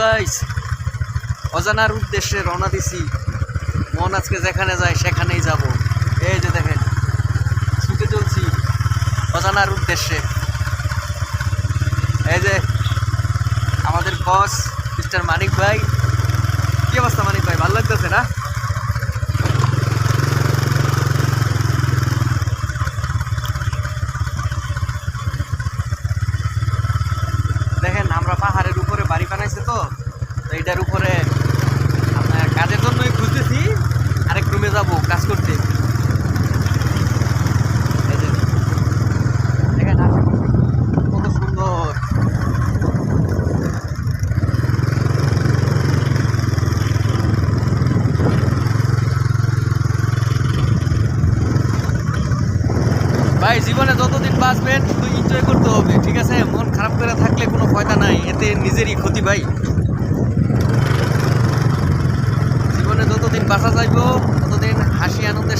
Guys অজানার উদ্দেশ্যে রওনা দিছি। মন আজকে যেখানে যায়, সেখানেই যাব। এই যে দেখেন, ছুটে চলছি অজানার উদ্দেশ্যে। এই যে আমাদের বস মিস্টার মানিক ভাই। কি অবস্থা মানিক ভাই? ভালো লাগতেছে না দেখেন আমরা পাহাড়ের উপরে বাড়ি বানাইছে তো এইটার উপরে কাজের জন্যই খুঁজতেছি, আরেক রুমে যাব, কাজ করতে। জীবনে যতদিন বাঁচবেন, শুধু এনজয় করতে হবে, ঠিক আছে? মন খারাপ করে থাকলে কোনো ফায়দা নাই, এতে নিজেরই ভাই। জীবনে যতদিন বাঁচা যাইব ততদিন হাসি আনন্দের